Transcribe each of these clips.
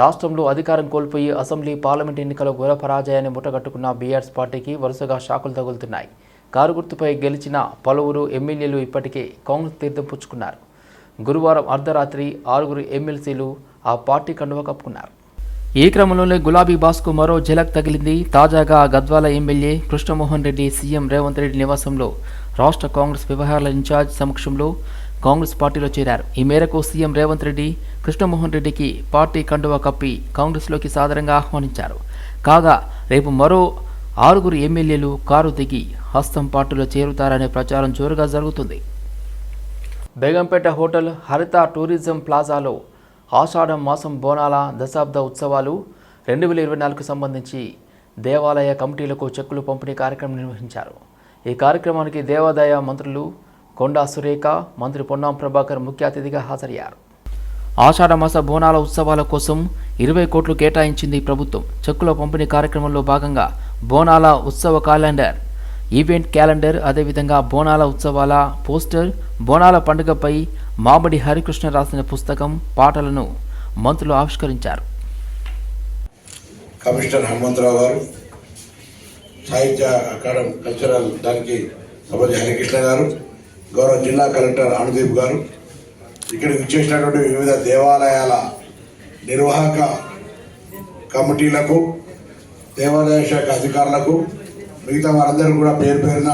రాష్ట్రంలో అధికారం కోల్పోయి అసెంబ్లీ పార్లమెంట్ ఎన్నికల ఘోర పరాజయాన్ని ముట్టగట్టుకున్న బీఆర్ఎస్ పార్టీకి వరుసగా షాకులు తగులుతున్నాయి. కారు గుర్తుపై గెలిచిన పలువురు ఎమ్మెల్యేలు ఇప్పటికే కాంగ్రెస్ తీర్థం పుచ్చుకున్నారు. గురువారం అర్ధరాత్రి ఆరుగురు ఎమ్మెల్సీలు ఆ పార్టీ కండువ కప్పుకున్నారు. ఈ క్రమంలోనే గులాబీ బాస్కు మరో ఝలక్ తగిలింది. తాజాగా గద్వాల ఎమ్మెల్యే కృష్ణమోహన్ రెడ్డి సీఎం రేవంత్ రెడ్డి నివాసంలో రాష్ట్ర కాంగ్రెస్ వ్యవహారాల ఇన్ఛార్జ్ సమక్షంలో కాంగ్రెస్ పార్టీలో చేరారు. ఈ మేరకు సీఎం రేవంత్ రెడ్డి కృష్ణమోహన్ రెడ్డికి పార్టీ కండువా కప్పి కాంగ్రెస్లోకి సాదరంగా ఆహ్వానించారు. కాగా రేపు మరో ఆరుగురు ఎమ్మెల్యేలు కారు దిగి హస్తం పార్టీలో చేరుతారనే ప్రచారం జోరుగా జరుగుతుంది. బేగంపేట హోటల్ హరిత టూరిజం ప్లాజాలో ఆషాఢం మాసం బోనాల దశాబ్ద ఉత్సవాలు రెండు వేల ఇరవై నాలుగుకు సంబంధించి దేవాలయ కమిటీలకు చెక్కులు పంపిణీ కార్యక్రమం నిర్వహించారు. ఈ కార్యక్రమానికి దేవాదాయ మంత్రులు కొండా సురేఖ మంత్రి పొన్నాం ప్రభాకర్ ముఖ్య అతిథిగా హాజరయ్యారు. ఆషాఢమాస బోనాల ఉత్సవాల కోసం ఇరవై కోట్లు కేటాయించింది ప్రభుత్వం. చెక్కుల పంపిణీ కార్యక్రమంలో భాగంగా బోనాల ఉత్సవ క్యాలెండర్ ఈవెంట్ క్యాలెండర్ అదేవిధంగా బోనాల ఉత్సవాల పోస్టర్ బోనాల పండుగపై మామిడి హరికృష్ణ రాసిన పుస్తకం పాటలను మంత్రులు ఆవిష్కరించారు. కమిషనర్ హనుమంతరావు గారు సాహిత్య అకాడమీ కల్చరల్ దానికి సభ్యులు హరికృష్ణ గారు గౌరవ జిల్లా కలెక్టర్ అనుదీప్ గారు. ఇక్కడికి వచ్చేసినటువంటి వివిధ దేవాలయాల నిర్వాహక కమిటీలకు దేవాదాయ శాఖ అధికారులకు మిగతా వారందరూ కూడా పేరు పేరున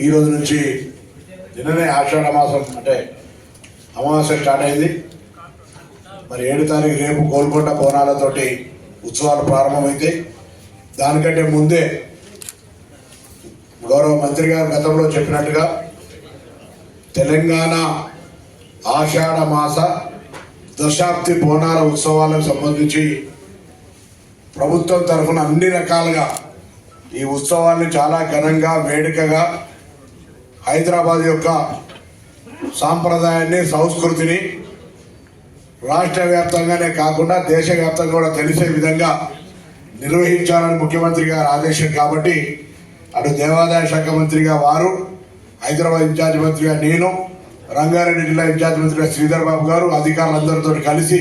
ఈరోజు నుంచి నిన్ననే ఆషాఢ మాసం అంటే అమావాస్య స్టార్ట్ అయింది. మరి ఏడు తారీఖు రేపు గోల్కొండ బోనాలతోటి ఉత్సవాలు ప్రారంభమైతే దానికంటే ముందే గౌరవ మంత్రి గారు గతంలో చెప్పినట్టుగా తెలంగాణ ఆషాఢ మాస దశాబ్ది బోనాల ఉత్సవాలకు సంబంధించి ప్రభుత్వం తరఫున అన్ని రకాలుగా ఈ ఉత్సవాన్ని చాలా ఘనంగా వేడుకగా హైదరాబాద్ యొక్క సాంప్రదాయాన్ని సంస్కృతిని రాష్ట్ర వ్యాప్తంగానే కాకుండా దేశవ్యాప్తంగా కూడా తెలిసే విధంగా నిర్వహించాలని ముఖ్యమంత్రి గారు ఆదేశం కాబట్టి అటు దేవాదాయ శాఖ మంత్రిగా వారు హైదరాబాద్ ఇన్ఛార్జ్ మంత్రిగా నేను రంగారెడ్డి జిల్లా ఇన్ఛార్జ్ మంత్రిగా శ్రీధర్ బాబు గారు అధికారులందరితో కలిసి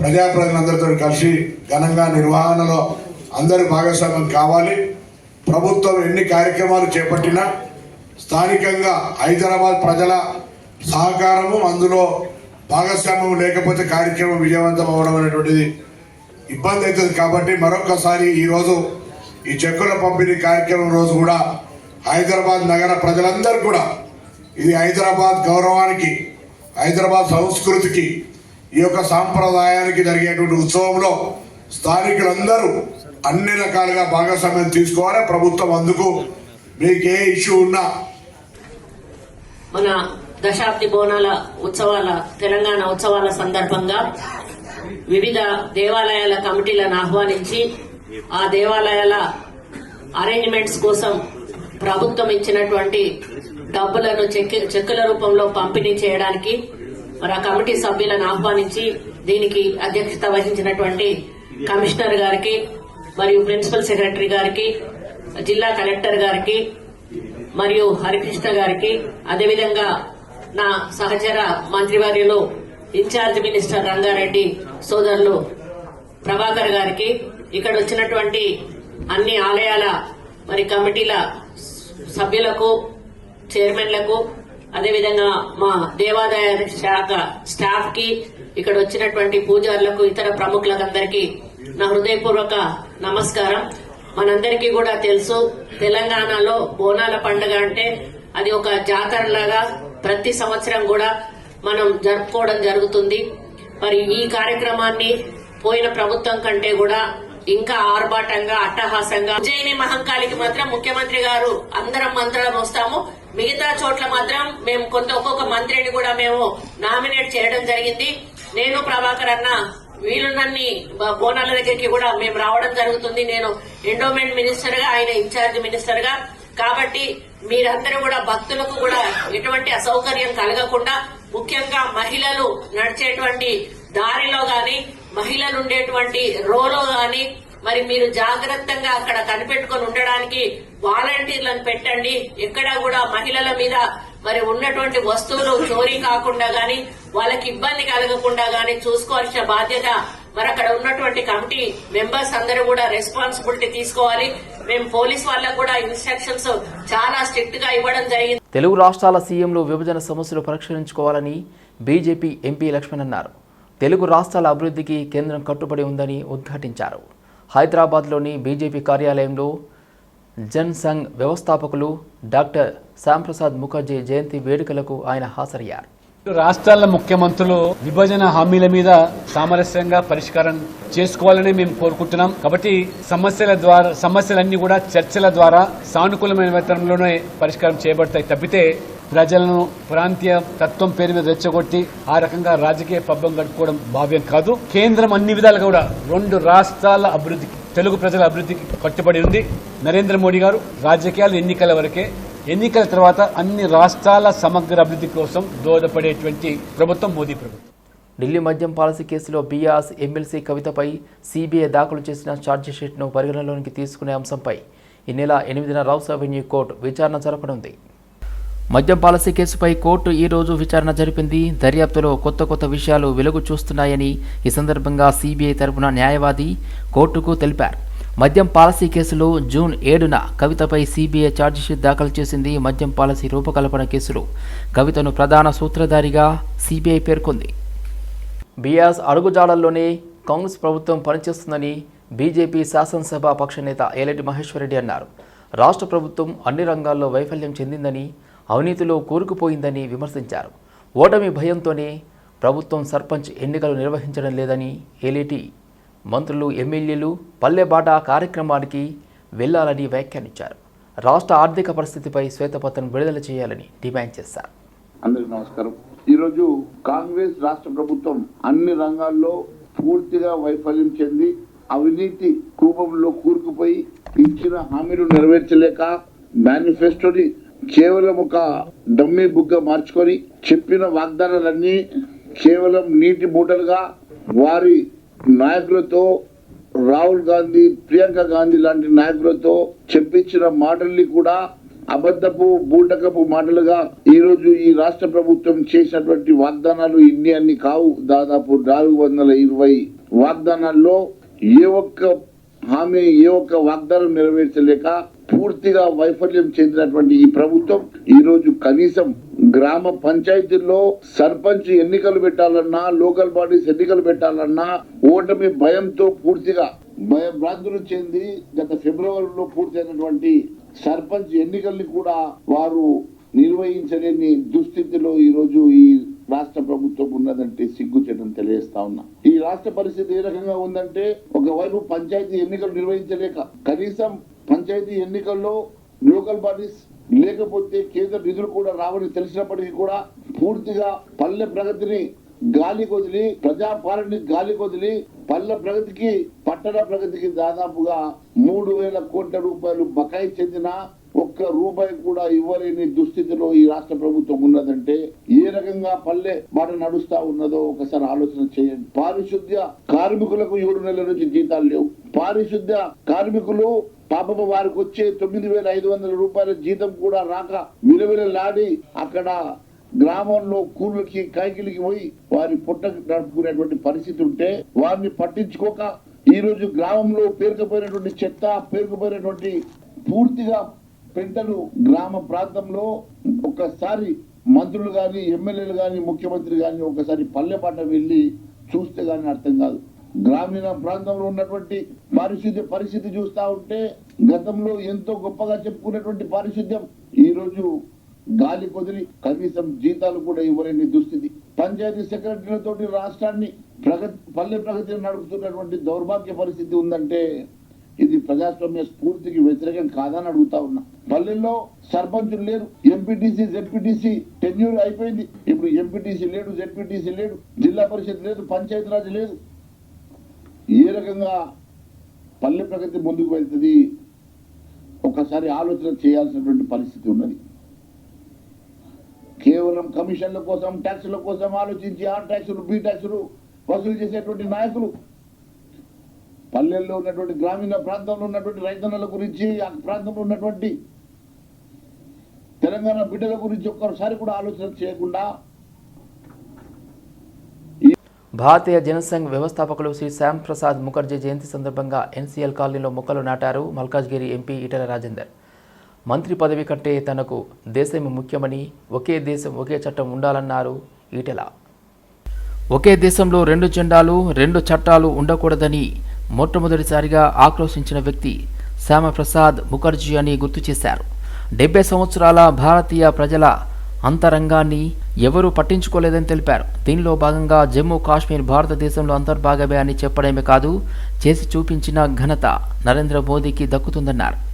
ప్రజాప్రతినిధులందరితో కలిసి ఘనంగా నిర్వహణలో అందరూ భాగస్వామ్యం కావాలి. ప్రభుత్వం ఎన్ని కార్యక్రమాలు చేపట్టినా స్థానికంగా హైదరాబాద్ ప్రజల సహకారము అందులో భాగస్వామ్యం లేకపోతే కార్యక్రమం విజయవంతం అవడం అనేటువంటిది ఇబ్బంది అవుతుంది. కాబట్టి మరొకసారి ఈరోజు ఈ చెక్కుల పంపిణీ కార్యక్రమం రోజు కూడా హైదరాబాద్ నగర ప్రజలందరూ కూడా ఇది హైదరాబాద్ గౌరవానికి హైదరాబాద్ సంస్కృతికి ఈ యొక్క సాంప్రదాయానికి జరిగేటువంటి ఉత్సవంలో స్థానికులందరూ అన్ని రకాలుగా భాగస్వామ్యం తీసుకోవాలి ప్రభుత్వం అందుకు మీకు ఏ ఇష్యూ ఉన్నా. మన దశాబ్ది బోనాల ఉత్సవాల తెలంగాణ ఉత్సవాల సందర్భంగా వివిధ దేవాలయాల కమిటీలను ఆహ్వానించి ఆ దేవాలయాల అరేంజ్మెంట్స్ కోసం ప్రభుత్వం ఇచ్చినటువంటి డబ్బులను చెక్కుల రూపంలో పంపిణీ చేయడానికి మరి ఆ కమిటీ సభ్యులను ఆహ్వానించి దీనికి అధ్యక్షత వహించినటువంటి కమిషనర్ గారికి మరియు ప్రిన్సిపల్ సెక్రటరీ గారికి జిల్లా కలెక్టర్ గారికి మరియు హరికృష్ణ గారికి అదేవిధంగా నా సహచర మంత్రివర్యులు ఇన్ఛార్జ్ మినిస్టర్ రంగారెడ్డి సోదరులు ప్రభాకర్ గారికి ఇక్కడ వచ్చినటువంటి అన్ని ఆలయాల మరి కమిటీల సభ్యులకు చైర్మన్లకు అదేవిధంగా మా దేవాదాయ శాఖ స్టాఫ్కి ఇక్కడ వచ్చినటువంటి పూజారులకు ఇతర ప్రముఖులకందరికీ నా హృదయపూర్వక నమస్కారం. మనందరికీ కూడా తెలుసు తెలంగాణలో బోనాల పండుగ అంటే అది ఒక జాతరలాగా ప్రతి సంవత్సరం కూడా మనం జరుపుకోవడం జరుగుతుంది. మరి ఈ కార్యక్రమాన్ని పోయిన ప్రభుత్వం కంటే కూడా ఇంకా ఆర్భాటంగా అట్టహాసంగా ఉజ్జయిని మహంకాళికి మాత్రం ముఖ్యమంత్రి గారు అందరం మంత్రులం వస్తాము. మిగతా చోట్ల మాత్రం మేము కొంత ఒక్కొక్క మంత్రిని కూడా మేము నామినేట్ చేయడం జరిగింది. నేను ప్రభాకర్ అన్న వీలున్నన్ని బోనాల దగ్గరికి కూడా మేము రావడం జరుగుతుంది. నేను ఎండోమెంట్ మినిస్టర్గా ఆయన ఇన్ఛార్జ్ మినిస్టర్గా కాబట్టి మీరందరూ కూడా భక్తులకు కూడా ఎటువంటి అసౌకర్యం కలగకుండా ముఖ్యంగా మహిళలు నడిచేటువంటి దారిలో గాని మహిళలు ఉండేటువంటి రోలో గాని మరి మీరు జాగ్రత్తగా అక్కడ కనిపెట్టుకొని ఉండడానికి వాలంటీర్లను పెట్టండి. ఎక్కడా కూడా మహిళల మీద మరి ఉన్నటువంటి వస్తువులు చోరీ కాకుండా గాని వాళ్ళకి ఇబ్బంది కలగకుండా గాని చూసుకోవాల్సిన బాధ్యత మరి అక్కడ ఉన్నటువంటి కమిటీ మెంబర్స్ అందరూ కూడా రెస్పాన్సిబిలిటీ తీసుకోవాలి. మేము పోలీస్ వాళ్ళకు కూడా ఇన్స్ట్రక్షన్స్ చాలా స్ట్రిక్ట్గా ఇవ్వడం జరిగింది. తెలుగు రాష్ట్రాల సీఎంలు విభజన సమస్యలు పరిష్కరించుకోవాలని బీజేపీ ఎంపీ లక్ష్మణ్ అన్నారు. తెలుగు రాష్ట్రాల అభివృద్ధికి కేంద్రం కట్టుబడి ఉందని ఉద్ఘాటించారు. హైదరాబాద్లోని బీజేపీ కార్యాలయంలో జన్ సంఘ్ వ్యవస్థాపకులు డాక్టర్ శ్యాంప్రసాద్ ముఖర్జీ జయంతి వేడుకలకు ఆయన హాజరయ్యారు. రాష్ట్రాల ముఖ్యమంత్రులు విభజన హామీల మీద సామరస్యంగా పరిష్కారం చేసుకోవాలని మేము కోరుకుంటున్నాం. కాబట్టి సమస్యల ద్వారా సమస్యలన్నీ కూడా చర్చల ద్వారా సానుకూలమైన విధానంలోనే పరిష్కారం చేయబడతాయి తప్పితే ప్రజలను ప్రాంతీయ తత్వం పేరు మీద రెచ్చగొట్టి ఆ రకంగా రాజకీయ పబ్బం కట్టుకోవడం భావ్యం కాదు. కేంద్రం అన్ని విధాలుగా కూడా రెండు రాష్ట్రాల అభివృద్ధికి తెలుగు ప్రజల అభివృద్ధికి కట్టుబడి ఉంది. నరేంద్ర మోడీ గారు రాజకీయాలు ఎన్నికల వరకే ఎన్నికల తర్వాత అన్ని రాష్ట్రాల సమగ్ర అభివృద్ధి కోసం దోహదపడేటువంటి ప్రభుత్వం మోదీ ప్రభుత్వం. ఢిల్లీ మద్యం పాలసీ కేసులో బీఆర్ఎస్ ఎమ్మెల్సీ కవితపై సీబీఐ దాఖలు చేసిన ఛార్జిషీట్ను పరిగణలోనికి తీసుకునే అంశంపై ఈ నెల ఎనిమిదిన రౌస్ అవెన్యూ కోర్టు విచారణ జరపనుంది. మద్యం పాలసీ కేసుపై కోర్టు ఈ రోజు విచారణ జరిపింది. దర్యాప్తులో కొత్త కొత్త విషయాలు వెలుగు చూస్తున్నాయని ఈ సందర్భంగా సిబిఐ తరపున న్యాయవాది కోర్టుకు తెలిపారు. మద్యం పాలసీ కేసులో జూన్ ఏడున కవితపై సీబీఐ ఛార్జిషీట్ దాఖలు చేసింది మద్యం పాలసీ రూపకల్పన కేసులో. కవితను ప్రధాన సూత్రధారిగా సీబీఐ పేర్కొంది. బీఆర్ఎస్ అడుగుజాడల్లోనే కాంగ్రెస్ ప్రభుత్వం పనిచేస్తుందని బీజేపీ శాసనసభ పక్ష నేత ఏలటి మహేశ్వరరెడ్డి అన్నారు. రాష్ట్ర ప్రభుత్వం అన్ని రంగాల్లో వైఫల్యం చెందిందని అవినీతిలో కూరుకుపోయిందని విమర్శించారు. ఓటమి భయంతోనే ప్రభుత్వం సర్పంచ్ ఎన్నికలు నిర్వహించడం లేదని ఏలేటి మంత్రులు ఎమ్మెల్యేలు పల్లెబాట కార్యక్రమానికి వెళ్ళాలని వ్యాఖ్యానించారు. రాష్ట్ర ఆర్థిక పరిస్థితిపై శ్వేతపత్రం విడుదల చేయాలని డిమాండ్ చేశారు. అందరికి నమస్కారం. ఈరోజు కాంగ్రెస్ రాష్ట్ర ప్రభుత్వం అన్ని రంగాల్లో పూర్తిగా వైఫల్యం చెంది అవినీతి కూపంలో కూరుకుపోయి ఇచ్చిన హామీలు నెరవేర్చలేక మేనిఫెస్టోని కేవలం ఒక డమ్మీ బుగ్గ మార్చుకొని చెప్పిన వాగ్దానాలన్నీ కేవలం నీటి మూటలుగా వారి నాయకులతో రాహుల్ గాంధీ ప్రియాంక గాంధీ లాంటి నాయకులతో చెప్పించిన మాటల్ని కూడా అబద్ధపు బూటకపు మాటలుగా ఈరోజు ఈ రాష్ట్ర ప్రభుత్వం చేసినటువంటి వాగ్దానాలు ఇన్ని అన్ని కావు. దాదాపు నాలుగు వందల ఇరవై వాగ్దానాల్లో ఏ ఒక్క హామీ ఏ ఒక్క వాగ్దానం నెరవేర్చలేక పూర్తిగా వైఫల్యం చెందినటువంటి ఈ ప్రభుత్వం ఈ రోజు కనీసం గ్రామ పంచాయతీల్లో సర్పంచ్ ఎన్నికలు పెట్టాలన్నా లోకల్ బాడీస్ ఎన్నికలు పెట్టాలన్నా ఓటమి భయంతో పూర్తిగా భయభ్రాంతులు చెంది గత ఫిబ్రవరిలో పూర్తయినటువంటి సర్పంచ్ ఎన్నికల్ని కూడా వారు నిర్వహించలేని దుస్థితిలో ఈరోజు ఈ రాష్ట్ర ప్రభుత్వం ఉన్నదంటే సిగ్గుచేటం తెలియజేస్తా ఉన్నా. ఈ రాష్ట్ర పరిస్థితి ఏ రకంగా ఉందంటే ఒకవైపు పంచాయతీ ఎన్నికలు నిర్వహించలేక కనీసం పంచాయతీ ఎన్నికల్లో లోకల్ బాడీస్ లేకపోతే కేంద్ర నిధులు కూడా రావని తెలిసినప్పటికీ కూడా పూర్తిగా పల్లె ప్రగతిని గాలి కొదిలి ప్రజాపాలనని గాలి కొదిలి పల్లె ప్రగతికి పట్టణ ప్రగతికి దాదాపుగా మూడు వేల కోట్ల రూపాయలు బకాయి చెందిన ఒక్క రూపాయి కూడా ఇవ్వలేని దుస్థితిలో ఈ రాష్ట్ర ప్రభుత్వం ఉన్నదంటే ఏ రకంగా పల్లె మాట నడుస్తా ఉన్నదో ఒకసారి ఆలోచన చేయండి. పారిశుద్ధ్య కార్మికులకు ఏడు నెలల నుంచి జీతాలు లేవు. పారిశుద్ధ్య కార్మికులు పాపము వారికి వచ్చే తొమ్మిది వేల ఐదు వందల రూపాయల జీతం కూడా రాక విలువలాడి అక్కడ గ్రామంలో కూలికి కైకిలికి పోయి వారి పుట్ట నడుపుకునేటువంటి పరిస్థితి ఉంటే వారిని పట్టించుకోక ఈ రోజు గ్రామంలో పేరుకుపోయినటువంటి చెత్త పేరుకుపోయినటువంటి పూర్తిగా పెద్దలు గ్రామ ప్రాంతంలో ఒక్కసారి మంత్రులు కానీ ఎమ్మెల్యేలు కానీ ముఖ్యమంత్రి కానీ ఒకసారి పల్లెపాట వెళ్ళి చూస్తే కానీ అర్థం కాదు. గ్రామీణ ప్రాంతంలో ఉన్నటువంటి పారిశుద్ధ్య పరిస్థితి చూస్తా ఉంటే గతంలో ఎంతో గొప్పగా చెప్పుకున్నటువంటి పారిశుద్ధ్యం ఈరోజు గాలి కొదిలి కనీసం జీతాలు కూడా ఇవ్వలేని దుస్థితి. పంచాయతీ సెక్రటరీలతోటి రాష్ట్రాన్ని ప్రగతి పల్లె ప్రగతిని నడుపుతున్నటువంటి దౌర్భాగ్య పరిస్థితి ఉందంటే ఇది ప్రజాస్వామ్య స్ఫూర్తికి వ్యతిరేకం కాదని అడుగుతా ఉన్నా. పల్లెల్లో సర్పంచులు లేరు. ఎంపీటీసీ జెడ్పీటీసీ టెన్యూర్ అయిపోయింది. ఇప్పుడు ఎంపీటీసీ లేడు జెడ్పీటీసీ లేడు. జిల్లా పరిషత్ లేదు పంచాయతీరాజ్ లేదు. ఏ రకంగా పల్లె ప్రగతి ముందుకు వెళ్తుంది? ఒకసారి ఆలోచన చేయాల్సినటువంటి పరిస్థితి ఉన్నది. కేవలం కమిషన్ల కోసం ట్యాక్సుల కోసం ఆలోచించి ఆ ట్యాక్సులు బి ట్యాక్సులు వసూలు చేసేటువంటి నాయకులు పల్లెల్లో ఉన్నటువంటి గ్రామీణ ప్రాంతంలో ఉన్నటువంటి రైతన్నల గురించి ఆ ప్రాంతంలో ఉన్నటువంటి తెలంగాణ బిడ్డల గురించి ఒక్కసారి కూడా ఆలోచన చేయకుండా భారతీయ జనసంఘ్ వ్యవస్థాపకులు శ్రీ శ్యామ్ ప్రసాద్ ముఖర్జీ జయంతి సందర్భంగా ఎన్సీఎల్ కాలనీలో మొక్కలు నాటారు మల్కాజ్గిరి ఎంపీ ఈటెల రాజేందర్. మంత్రి పదవి కంటే తనకు దేశమే ముఖ్యమని ఒకే దేశం ఒకే చట్టం ఉండాలన్నారు ఈటెల. ఒకే దేశంలో రెండు జెండాలు రెండు చట్టాలు ఉండకూడదని మొట్టమొదటిసారిగా ఆక్రోశించిన వ్యక్తి శ్యామప్రసాద్ ముఖర్జీ అని గుర్తు చేశారు. డెబ్బై సంవత్సరాల భారతీయ ప్రజల అంతరంగాన్ని ఎవరూ పట్టించుకోలేదని తెలిపారు. దీనిలో భాగంగా జమ్మూ కాశ్మీర్ భారతదేశంలో అంతర్భాగమే అని చెప్పడమే కాదు చేసి చూపించిన ఘనత నరేంద్ర మోదీకి దక్కుతుందన్నారు.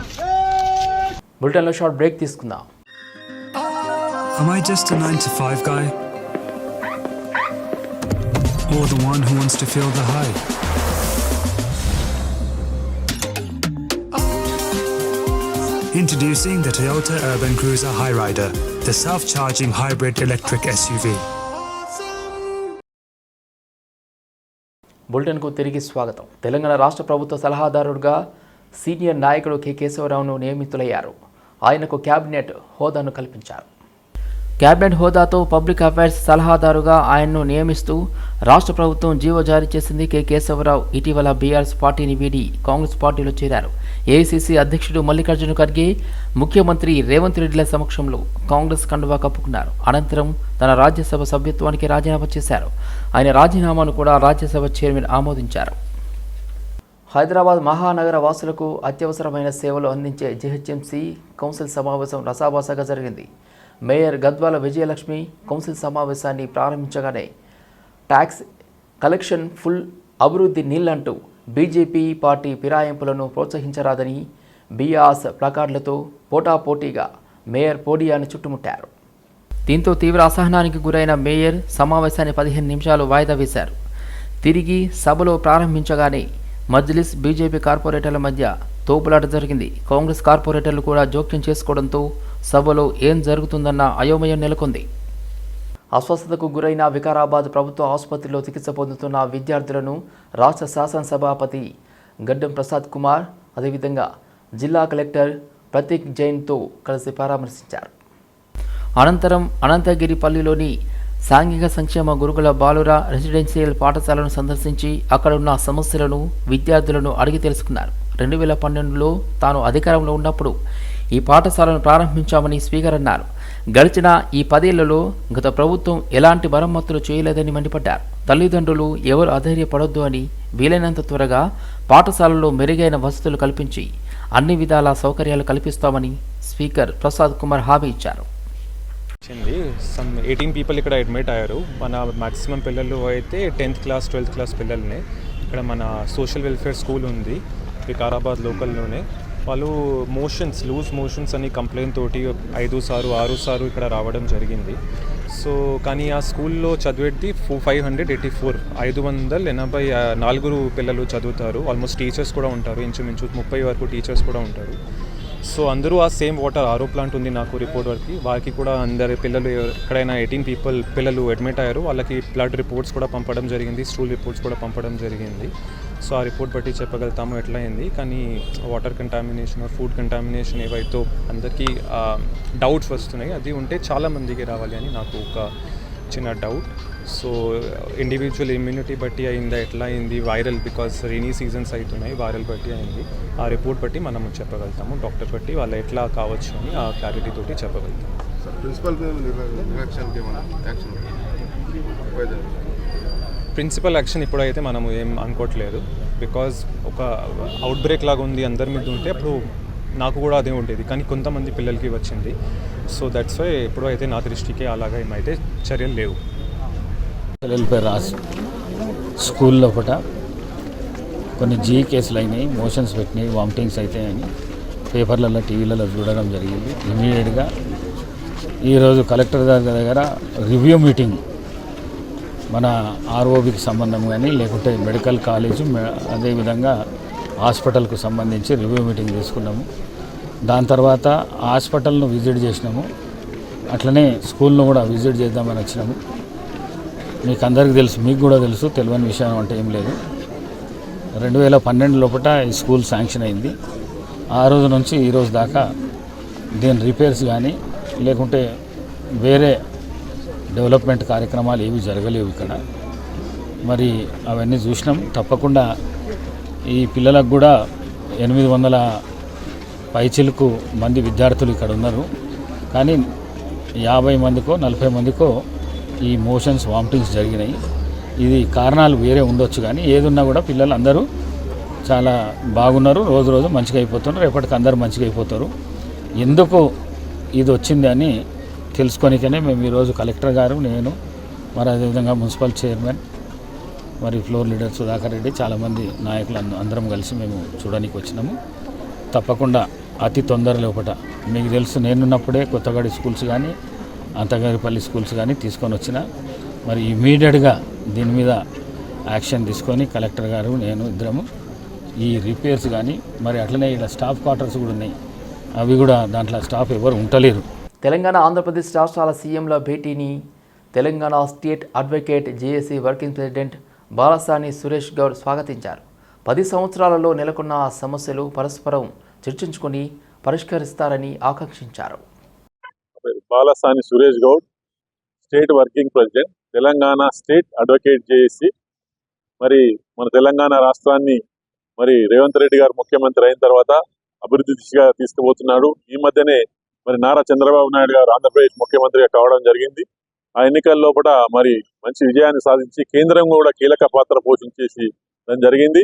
బులెటిన్లో షార్ట్ బ్రేక్ తీసుకుందాం Am I just a 9 to 5 guy? Or the one who wants to feel the high? Introducing the Toyota Urban Cruiser Highrider, the self charging hybrid electric SUV. బులెటిన్కు తిరిగి స్వాగతం తెలంగాణ రాష్ట్ర ప్రభుత్వ సలహాదారుడుగా సీనియర్ నాయకుడు కె కేశవరావును నియమితులయ్యారు ఆయనకు cabinet హోదాను కల్పించారు. క్యాబినెట్ హోదాతో పబ్లిక్ అఫైర్స్ సలహాదారుగా ఆయన్ను నియమిస్తూ రాష్ట్ర ప్రభుత్వం జీవో జారీ చేసింది కె. కేశవరావు. ఇటీవల బీఆర్ఎస్ పార్టీని వీడి కాంగ్రెస్ పార్టీలో చేరారు. ఏఐసిసి అధ్యక్షుడు మల్లికార్జున ఖర్గే ముఖ్యమంత్రి రేవంత్ రెడ్డిల సమక్షంలో కాంగ్రెస్ కండువా కప్పుకున్నారు. అనంతరం తన రాజ్యసభ సభ్యత్వానికి రాజీనామా చేశారు. ఆయన రాజీనామాను కూడా రాజ్యసభ చైర్మన్ ఆమోదించారు. హైదరాబాద్ మహానగర వాసులకు అత్యవసరమైన సేవలు అందించే జిహెచ్ఎంసీ కౌన్సిల్ సమావేశం రసాభాసగా జరిగింది. మేయర్ గద్వాల విజయలక్ష్మి కౌన్సిల్ సమావేశాన్ని ప్రారంభించగానే ట్యాక్స్ కలెక్షన్ ఫుల్ అభివృద్ధి నీళ్ళంటూ బీజేపీ పార్టీ ఫిరాయింపులను ప్రోత్సహించరాదని బియాస్ ప్లకార్డులతో పోటాపోటీగా మేయర్ పోడియాను చుట్టుముట్టారు. దీంతో తీవ్ర అసహనానికి గురైన మేయర్ సమావేశాన్ని పదిహేను నిమిషాలు వాయిదా వేశారు. తిరిగి సభలో ప్రారంభించగానే మజ్లిస్ బీజేపీ కార్పొరేటర్ల మధ్య తోపులాట జరిగింది. కాంగ్రెస్ కార్పొరేటర్లు కూడా జోక్యం చేసుకోవడంతో సభలో ఏం జరుగుతుందన్న అయోమయం నెలకొంది. అస్వస్థతకు గురైన వికారాబాద్ ప్రభుత్వ ఆసుపత్రిలో చికిత్స పొందుతున్న విద్యార్థులను రాష్ట్ర శాసనసభాపతి గడ్డం ప్రసాద్ కుమార్ అదేవిధంగా జిల్లా కలెక్టర్ ప్రతీక్ జైన్తో కలిసి పరామర్శించారు. అనంతరం అనంతగిరిపల్లిలోని సాంఘిక సంక్షేమ గురుకుల బాలుర రెసిడెన్షియల్ పాఠశాలను సందర్శించి అక్కడున్న సమస్యలను విద్యార్థులను అడిగి తెలుసుకున్నారు. రెండు వేల పన్నెండులో తాను అధికారంలో ఉన్నప్పుడు ఈ పాఠశాలను ప్రారంభించామని స్పీకర్ అన్నారు. గడిచిన ఈ పదేళ్ళలో గత ప్రభుత్వం ఎలాంటి మరమ్మతులు చేయలేదని మండిపడ్డారు. తల్లిదండ్రులు ఎవరు అధైర్యపడొద్దు అని వీలైనంత త్వరగా పాఠశాలలో మెరుగైన వసతులు కల్పించి అన్ని విధాల సౌకర్యాలు కల్పిస్తామని స్పీకర్ ప్రసాద్ కుమార్ హామీ ఇచ్చారు. వచ్చింది. సమ్ ఎయిటీన్ పీపుల్ ఇక్కడ అడ్మిట్ అయ్యారు. మన మ్యాక్సిమం పిల్లలు అయితే టెన్త్ క్లాస్ ట్వెల్త్ క్లాస్ పిల్లల్ని. ఇక్కడ మన సోషల్ వెల్ఫేర్ స్కూల్ ఉంది వికారాబాద్ లోకల్లోనే. వాళ్ళు మోషన్స్ లూజ్ మోషన్స్ అని కంప్లైంట్ తోటి ఐదు సారు ఆరు సారు ఇక్కడ రావడం జరిగింది. సో కానీ ఆ స్కూల్లో చదివేది ఫో ఫైవ్ హండ్రెడ్ ఎయిటీ ఫోర్ ఐదు వందల ఎనభై నాలుగురు పిల్లలు చదువుతారు. ఆల్మోస్ట్ టీచర్స్ కూడా ఉంటారు. ఇంచుమించు ముప్పై వరకు టీచర్స్ కూడా ఉంటారు. సో అందరూ ఆ సేమ్ వాటర్ ఆరో ప్లాంట్ ఉంది నాకు రిపోర్ట్ వరకు. వారికి కూడా అందరి పిల్లలు ఎక్కడైనా ఎయిటీన్ పీపుల్ పిల్లలు అడ్మిట్ అయ్యారు. వాళ్ళకి బ్లడ్ రిపోర్ట్స్ కూడా పంపడం జరిగింది స్టూల్ రిపోర్ట్స్ కూడా పంపడం జరిగింది. సో ఆ రిపోర్ట్ బట్టి చెప్పగలుగుతాము ఎట్లా అయింది. కానీ వాటర్ కంటామినేషన్ ఫుడ్ కంటామినేషన్ ఏవైతే అందరికీ డౌట్స్ వస్తున్నాయి అది ఉంటే చాలామందికి రావాలి అని నాకు ఒక చిన్న డౌట్ సో ఇండివిజువల్ ఇమ్యూనిటీ బట్టి అయిందా ఎట్లా అయింది? వైరల్ బికాస్ రెయినీ సీజన్స్ అవుతున్నాయి వైరల్ బట్టి అయింది. ఆ రిపోర్ట్ బట్టి మనం చెప్పగలుగుతాము. డాక్టర్ బట్టి వాళ్ళు ఎట్లా కావచ్చు అని ఆ క్లారిటీ తోటి చెప్పగలుగుతాము ప్రిన్సిపల్ యాక్షన్ ఇప్పుడైతే మనము ఏం అనుకోవట్లేదు. బికాజ్ ఒక అవుట్ బ్రేక్ లాగా ఉంది అందరి మీద ఉంటే అప్పుడు నాకు కూడా అదే ఉండేది. కానీ కొంతమంది పిల్లలకి వచ్చింది. సో దట్స్ వై ఎప్పుడు అయితే నా దృష్టికి అలాగా ఏమైతే చర్యలు లేవు. పిల్లలపై రాసి స్కూల్ లోపల కొన్ని జీ కేసులు అయినాయి మోషన్స్ పెట్టినాయి వామిటింగ్స్ అవుతాయని పేపర్లలో టీవీలలో చూడడం జరిగింది. ఇమీడియట్గా ఈరోజు కలెక్టర్ గారి దగ్గర రివ్యూ మీటింగ్ మన ఆర్ఓబికి సంబంధం కానీ లేకుంటే మెడికల్ కాలేజు అదేవిధంగా హాస్పిటల్కు సంబంధించి రివ్యూ మీటింగ్ తీసుకున్నాము దాని తర్వాత హాస్పిటల్ను విజిట్ చేసినాము. అట్లనే స్కూల్ను కూడా విజిట్ చేద్దామని వచ్చినాము. మీకు అందరికీ తెలుసు మీకు కూడా తెలుసు తెలియని విషయం అంటే ఏం లేదు. రెండు వేల పన్నెండు లోపల ఈ స్కూల్ శాంక్షన్ అయింది. ఆ రోజు నుంచి ఈ రోజు దాకా దీని రిపేర్స్ కానీ లేకుంటే వేరే డెవలప్మెంట్ కార్యక్రమాలు ఏవి జరగలేవు ఇక్కడ. మరి అవన్నీ చూసినాం. తప్పకుండా ఈ పిల్లలకు కూడా ఎనిమిది వందల పైచిలకు మంది విద్యార్థులు ఇక్కడ ఉన్నారు. కానీ యాభై మందికో నలభై మందికో ఈ మోషన్స్ వామిటింగ్స్ జరిగినాయి. ఇది కారణాలు వేరే ఉండొచ్చు కానీ ఏదున్నా కూడా పిల్లలు అందరూ చాలా బాగున్నారు. రోజు రోజు మంచిగా అయిపోతున్నారు. రేపటికి అందరూ మంచిగా అయిపోతారు. ఎందుకు ఇది వచ్చింది అని తెలుసుకొనికనే మేము ఈరోజు కలెక్టర్ గారు నేను మరి అదేవిధంగా మున్సిపల్ చైర్మన్ మరి ఫ్లోర్ లీడర్ సుధాకర్ రెడ్డి చాలామంది నాయకులు అందరం కలిసి మేము చూడడానికి వచ్చినాము. తప్పకుండా అతి తొందర లోపట మీకు తెలుసు నేనున్నప్పుడే కొత్తగడి స్కూల్స్ కానీ అంతగారిపల్లి స్కూల్స్ కానీ తీసుకొని వచ్చిన మరి ఇమీడియట్గా దీని మీద యాక్షన్ తీసుకొని కలెక్టర్ గారు నేను ఇద్దరము ఈ రిపేర్స్ కానీ మరి అట్లనే ఇలా స్టాఫ్ క్వార్టర్స్ కూడా ఉన్నాయి. అవి కూడా దాంట్లో స్టాఫ్ ఎవరు ఉండలేరు. తెలంగాణ ఆంధ్రప్రదేశ్ రాష్ట్రాల సీఎంల భేటీని Telangana state advocate JAC working president Balasani Suresh Goud స్వాగతించారు. పది సంవత్సరాలలో నెలకొన్న సమస్యలు పరస్పరం చర్చించుకొని పరిష్కరిస్తారని ఆకాంక్షించారు. Balasani Suresh Goud state working president Telangana state advocate JAC. మరి మన తెలంగాణ రాష్ట్రాన్ని మరి రేవంత్ రెడ్డి గారు ముఖ్యమంత్రి అయిన తర్వాత అభివృద్ధి దిశగా తీసుకుపోతున్నాడు. ఈ మధ్యనే మరి నారా చంద్రబాబు నాయుడు గారు ఆంధ్రప్రదేశ్ ముఖ్యమంత్రిగా కావడం జరిగింది. ఆ ఎన్నికల లోపల మరి మంచి విజయాన్ని సాధించి కేంద్రం కూడా కీలక పాత్ర పోషించేసి దాని జరిగింది.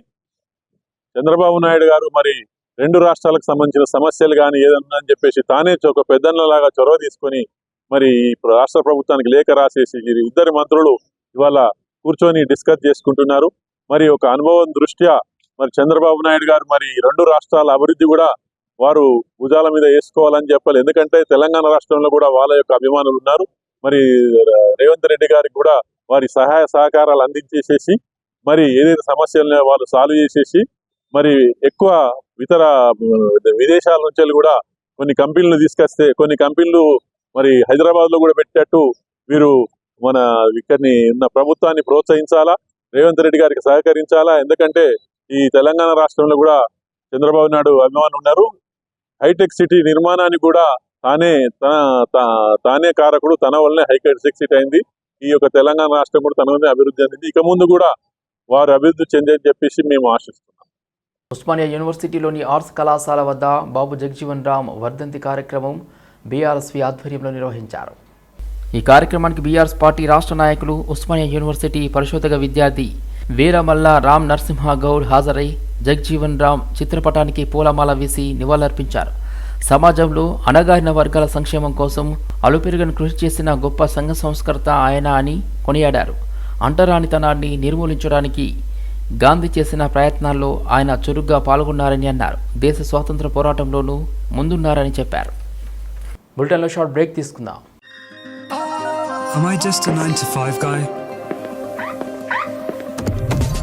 చంద్రబాబు నాయుడు గారు మరి రెండు రాష్ట్రాలకు సంబంధించిన సమస్యలు కానీ ఏదన్నా అని చెప్పేసి తానే ఒక పెద్దన్నలాగా చొరవ తీసుకొని మరి రాష్ట్ర ప్రభుత్వానికి లేఖ రాసేసి వీరి ఇద్దరు మంత్రులు ఇవాళ కూర్చొని డిస్కస్ చేసుకుంటున్నారు. మరి ఒక అనుభవం దృష్ట్యా మరి చంద్రబాబు నాయుడు గారు మరి రెండు రాష్ట్రాల అభివృద్ధి కూడా వారు భుజాల మీద వేసుకోవాలని చెప్పాలి. ఎందుకంటే తెలంగాణ రాష్ట్రంలో కూడా వాళ్ళ యొక్క అభిమానులు ఉన్నారు. మరి రేవంత్ రెడ్డి గారికి కూడా వారి సహాయ సహకారాలు అందించేసేసి మరి ఏదైతే సమస్యలను వాళ్ళు సాల్వ్ చేసేసి మరి ఎక్కువ ఇతర విదేశాల నుంచి కూడా కొన్ని కంపెనీలు తీసుకొస్తే కొన్ని కంపెనీలు మరి హైదరాబాద్లో కూడా పెట్టేటట్టు వీరు మన ఇక్కడిని ఉన్న ప్రభుత్వాన్ని ప్రోత్సహించాలా? రేవంత్ రెడ్డి గారికి సహకరించాలా? ఎందుకంటే ఈ తెలంగాణ రాష్ట్రంలో కూడా చంద్రబాబు నాయుడు అభిమానులు ఉన్నారు. హైటెక్ సిటీ నిర్మాణానికి కూడా తానే తన తా- తానే కారకుడు తన వల్లనే హైటెక్ సిటీ అయింది. ఈ యొక్క తెలంగాణ రాష్ట్రం కూడా తన వల్లనే అభివృద్ధి అందింది ఇక ముందు కూడా వారు అభివృద్ధి చెందని చెప్పేసి మేము ఆశిస్తున్నాం. ఉస్మానియా యూనివర్సిటీలోని ఆర్ట్స్ కళాశాల వద్ద బాబు జగజీవన్ రామ్ వర్ధంతి కార్యక్రమం బీఆర్ఎస్వి ఆధ్వర్యంలో నిర్వహించారు. ఈ కార్యక్రమానికి బీఆర్ఎస్ పార్టీ రాష్ట్ర నాయకులు ఉస్మానియా యూనివర్సిటీ పరిశోధక విద్యార్థి వీరమల్ల రామ్ నరసింహ గౌడ్ హాజరై జగజీవన్ రామ్ చిత్రపటానికి పూలమాల వేసి నివాళులర్పించారు. సమాజంలో అణగారిన వర్గాల సంక్షేమం కోసం అలుపెరుగని కృషి చేసిన గొప్ప సంఘ సంస్కర్త ఆయన అని కొనియాడారు. అంటరానితనాన్ని నిర్మూలించడానికి గాంధీ చేసిన ప్రయత్నాల్లో ఆయన చురుగ్గా పాల్గొన్నారని అన్నారు దేశ స్వాతంత్ర పోరాటంలోనూ ముందున్నారని చెప్పారు బులెటిన్లో షార్ట్ బ్రేక్ తీసుకుందాం Am I just a 9 to 5 guy?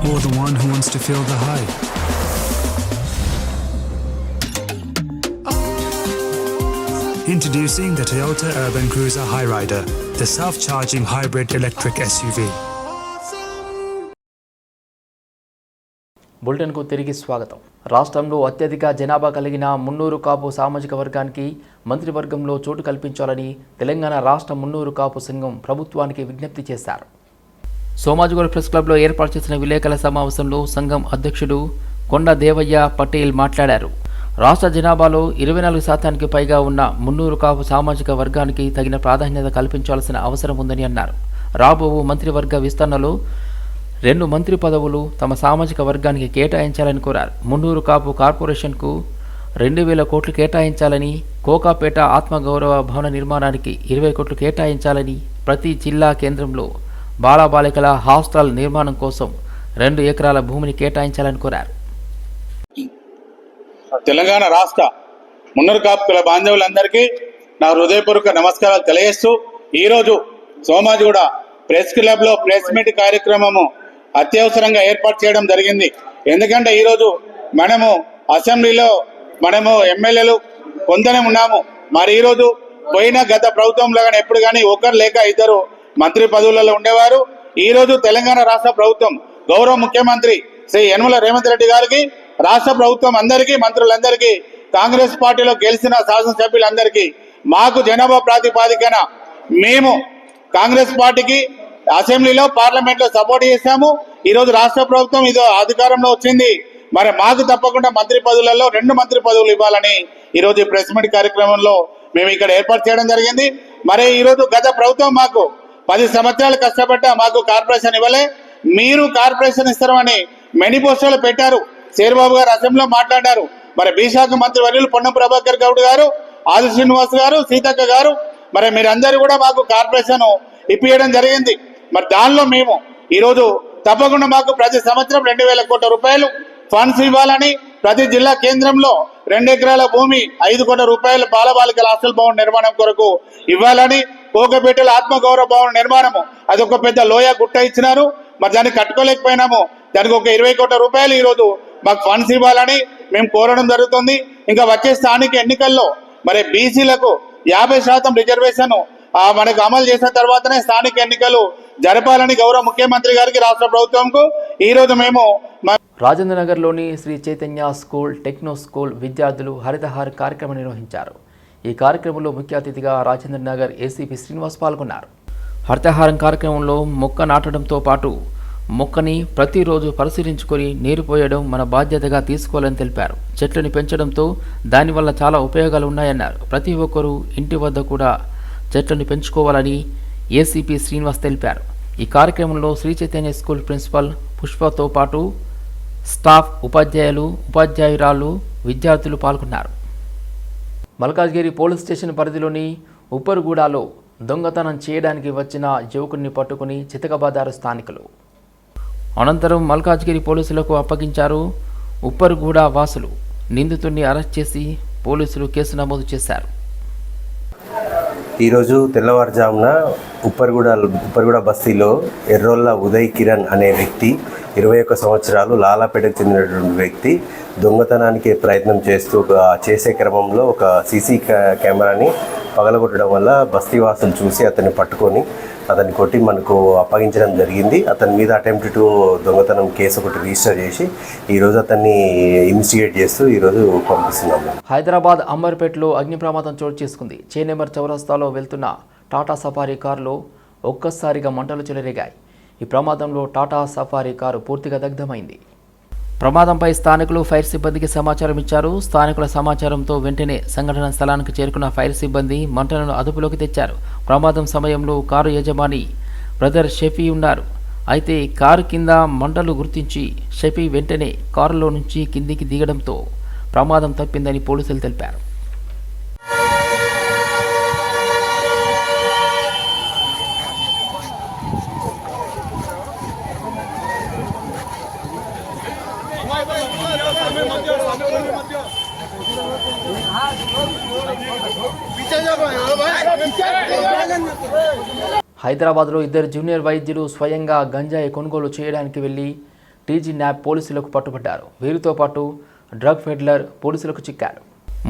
Or the one who wants to feel the hype? Introducing the Toyota Urban Cruiser Highrider, the self-charging hybrid electric SUV. బులెటిన్కు తిరిగి స్వాగతం. రాష్ట్రంలో అత్యధిక జనాభా కలిగిన మున్నూరు కాపు సామాజిక వర్గానికి మంత్రివర్గంలో చోటు కల్పించాలని తెలంగాణ రాష్ట్ర మున్నూరు కాపు సంఘం ప్రభుత్వానికి విజ్ఞప్తి చేశారు. సోమాజిగూడ ప్రెస్ క్లబ్లో ఏర్పాటు చేసిన విలేకరుల సమావేశంలో సంఘం అధ్యక్షుడు కొండ దేవయ్య పటేల్ మాట్లాడారు. రాష్ట్ర జనాభాలో ఇరవై నాలుగు శాతానికి పైగా ఉన్న మున్నూరు కాపు సామాజిక వర్గానికి తగిన ప్రాధాన్యత కల్పించాల్సిన అవసరం ఉందని అన్నారు. రాబో మంత్రివర్గ విస్తరణలో రెండు మంత్రి పదవులు తమ సామాజిక వర్గానికి కేటాయించాలని కోరారు. మున్నూరు కాపు కార్పొరేషన్కు రెండు వేల కోట్లు కేటాయించాలని కోకాపేట ఆత్మగౌరవ భవన నిర్మాణానికి ఇరవై కోట్లు కేటాయించాలని ప్రతి జిల్లా కేంద్రంలో బాలబాలికల హాస్టల్ నిర్మాణం కోసం రెండు ఎకరాల భూమిని కేటాయించాలని కోరారు. తెలంగాణ రాష్ట్ర మున్నరు కాపుల బాంధవులందరికీ నా హృదయపూర్వక నమస్కారాలు తెలియజేస్తూ ఈరోజు సోమాజిగూడ ప్రెస్ క్లబ్లో ప్రెస్ మీట్ కార్యక్రమము అత్యవసరంగా ఏర్పాటు చేయడం జరిగింది. ఎందుకంటే ఈరోజు మనము అసెంబ్లీలో మనము ఎమ్మెల్యేలు కొందనే ఉన్నాము. మరి ఈరోజు పోయిన గత ప్రభుత్వంలో కానీ ఎప్పుడు కానీ ఒకరు లేక ఇద్దరు మంత్రి పదవులలో ఉండేవారు. ఈరోజు తెలంగాణ రాష్ట్ర ప్రభుత్వం గౌరవ ముఖ్యమంత్రి శ్రీ యనమల రేవంత్ రెడ్డి గారికి రాష్ట్ర ప్రభుత్వం అందరికీ మంత్రులందరికీ కాంగ్రెస్ పార్టీలో గెలిచిన శాసనసభ్యులందరికీ మాకు జనాభా ప్రాతిపాదికన మేము కాంగ్రెస్ పార్టీకి అసెంబ్లీలో పార్లమెంట్లో సపోర్ట్ చేశాము. ఈ రోజు రాష్ట్ర ప్రభుత్వం ఇది అధికారంలో వచ్చింది. మరి మాకు తప్పకుండా మంత్రి పదవులలో రెండు మంత్రి పదవులు ఇవ్వాలని ఈ రోజు ప్రెస్ మీట్ కార్యక్రమంలో మేము ఇక్కడ ఏర్పాటు చేయడం జరిగింది. మరి ఈ రోజు గత ప్రభుత్వం మాకు పది సంవత్సరాలు కష్టపడ్డా మాకు కార్పొరేషన్ ఇవ్వలే. మీరు కార్పొరేషన్ ఇస్తారని మేనిఫెస్టోలో పెట్టారు. శేర్బాబు గారు అసెంబ్లీలో మాట్లాడారు. మరి బీశాఖ మంత్రి వర్యులు పొన్నం ప్రభాకర్ గౌడ్ గారు ఆది శ్రీనివాస్ గారు సీతక్క గారు మరి మీరందరూ కూడా మాకు కార్పొరేషన్ ఇప్పించడం జరిగింది. మరి దానిలో మేము ఈరోజు తప్పకుండా మాకు ప్రతి సంవత్సరం రెండు వేల కోట్ల రూపాయలు ఫండ్స్ ఇవ్వాలని ప్రతి జిల్లా కేంద్రంలో రెండు ఎకరాల భూమి ఐదు కోట్ల రూపాయలు బాలబాలికల హాస్టల్ భవన్ నిర్మాణం కొరకు ఇవ్వాలని కోకపేటల ఆత్మగౌరవ భవన్ నిర్మాణము. అది ఒక పెద్ద లోయ గుట్ట ఇచ్చినారు. మరి దాన్ని కట్టుకోలేకపోయినాము. దానికి ఒక ఇరవై కోట్ల రూపాయలు ఈరోజు మాకు ఫండ్స్ ఇవ్వాలని మేము కోరడం జరుగుతుంది. ఇంకా వచ్చే స్థానిక ఎన్నికల్లో మరి బీసీలకు యాభై శాతం రిజర్వేషన్ ఆ, మనకు అమలు చేసిన తర్వాతనే స్థానిక ఎన్నికలు జరపాలని గౌరవ ముఖ్యమంత్రి గారికి రాష్ట్ర ప్రభుత్వంకు ఈ రోజు మేము మా Sri Chaitanya school techno school విద్యార్థులు హరితహార్ కార్యక్రమం నిర్వహించారు. ఈ కార్యక్రమంలో ముఖ్య అతిథిగా రాజేంద్ర నగర్ ఏసీపీ శ్రీనివాస్ పాల్గొన్నారు. హరితహారం కార్యక్రమంలో మొక్క నాటడంతో పాటు మొక్కని ప్రతిరోజు పరిశీలించుకొని నీరు పోయడం మన బాధ్యతగా తీసుకోవాలని తెలిపారు. చెట్లను పెంచడంతో దానివల్ల చాలా ఉపయోగాలు ఉన్నాయన్నారు. ప్రతి ఒక్కరూ ఇంటి వద్ద కూడా చెట్లను పెంచుకోవాలని ఏసీపీ శ్రీనివాస్ తెలిపారు. ఈ కార్యక్రమంలో శ్రీ చైతన్య స్కూల్ ప్రిన్సిపల్ పుష్పతో పాటు స్టాఫ్ ఉపాధ్యాయులు ఉపాధ్యాయురాలు విద్యార్థులు పాల్గొన్నారు. మల్కాజ్గిరి పోలీస్ స్టేషన్ పరిధిలోని ఉప్పరుగూడలో దొంగతనం చేయడానికి వచ్చిన యువకుడిని పట్టుకుని చితకబాదారు స్థానికులు. అనంతరం మల్కాజ్గిరి పోలీసులకు అప్పగించారు ఉప్పరుగూడ వాసులు. నిందితుడిని అరెస్ట్ చేసి పోలీసులు కేసు నమోదు చేశారు. ఈరోజు తెల్లవారుజామున ఉప్పర్గూడ ఉప్పర్గూడ బస్తీలో ఎర్రోల్ల ఉదయ్ కిరణ్ అనే వ్యక్తి ఇరవై ఒక్క సంవత్సరాలు లాలాపేటకు చెందినటువంటి వ్యక్తి దొంగతనానికి ప్రయత్నం చేస్తూ చేసే క్రమంలో ఒక సీసీ కెమెరాని పగలగొట్టడం వల్ల బస్తీవాసులు చూసి అతన్ని పట్టుకొని అతన్ని కొట్టి మనకు అప్పగించడం జరిగింది. అతని మీద అటెంప్ట్ టు దొంగతనం కేసు ఒకటి రిజిస్టర్ చేసి ఈరోజు అతన్ని ఇన్వెస్టిగేట్ చేస్తూ ఈరోజు పంపిస్తున్నాము. హైదరాబాద్ అమర్పేటలో అగ్ని ప్రమాదం చోటు చేసుకుంది. చేనెమర్ చౌరస్తాలో వెళ్తున్న టాటా సఫారీ కారులో ఒక్కసారిగా మంటలు చెలరేగాయి. ఈ ప్రమాదంలో టాటా సఫారీ కారు పూర్తిగా దగ్ధమైంది. ప్రమాదంపై స్థానికులు ఫైర్ సిబ్బందికి సమాచారం ఇచ్చారు. స్థానికుల సమాచారంతో వెంటనే సంఘటన స్థలానికి చేరుకున్న ఫైర్ సిబ్బంది మంటలను అదుపులోకి తెచ్చారు. ప్రమాదం సమయంలో కారు యజమాని బ్రదర్ షఫీ ఉన్నారు. అయితే కారు కింద మంటలు గుర్తించి షఫీ వెంటనే కారులో నుంచి కిందికి దిగడంతో ప్రమాదం తప్పిందని పోలీసులు తెలిపారు. హైదరాబాద్లో ఇద్దరు జూనియర్ వైద్యులు స్వయంగా గంజాయి కొనుగోలు చేయడానికి వెళ్ళి టీజీ న్యాబ్ పోలీసులకు పట్టుబడ్డారు. వీరితో పాటు డ్రగ్ ఫెడ్లర్ పోలీసులకు చిక్కారు.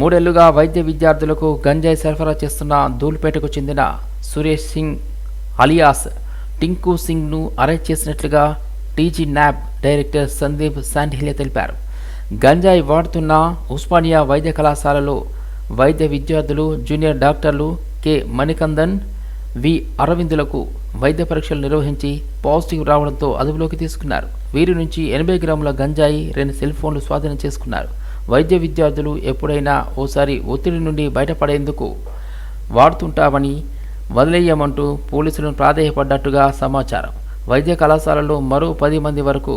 మూడేళ్ళుగా వైద్య విద్యార్థులకు గంజాయి సరఫరా చేస్తున్న ధూల్పేటకు చెందిన సురేష్ సింగ్ అలియాస్ టింకు సింగ్ను అరెస్ట్ చేసినట్లుగా TG NAB director Sandeep Shandilya తెలిపారు. గంజాయి వాడుతున్న ఉస్మానియా వైద్య కళాశాలలో వైద్య విద్యార్థులు జూనియర్ డాక్టర్లు కె మణికందన్ వి అరవిందులకు వైద్య పరీక్షలు నిర్వహించి పాజిటివ్ రావడంతో అదుపులోకి తీసుకున్నారు. వీరి నుంచి ఎనభై గ్రాముల గంజాయి రెండు సెల్ ఫోన్లు స్వాధీనం చేసుకున్నారు. వైద్య విద్యార్థులు ఎప్పుడైనా ఓసారి ఒత్తిడి నుండి బయటపడేందుకు వాడుతుంటామని వదిలేయమంటూ పోలీసులను ప్రాధేయపడ్డట్టుగా సమాచారం. వైద్య కళాశాలలో మరో పది మంది వరకు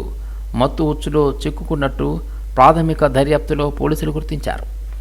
మత్తు ఉచ్చులో చిక్కుకున్నట్టు ప్రాథమిక దర్యాప్తులో పోలీసులు గుర్తించారు.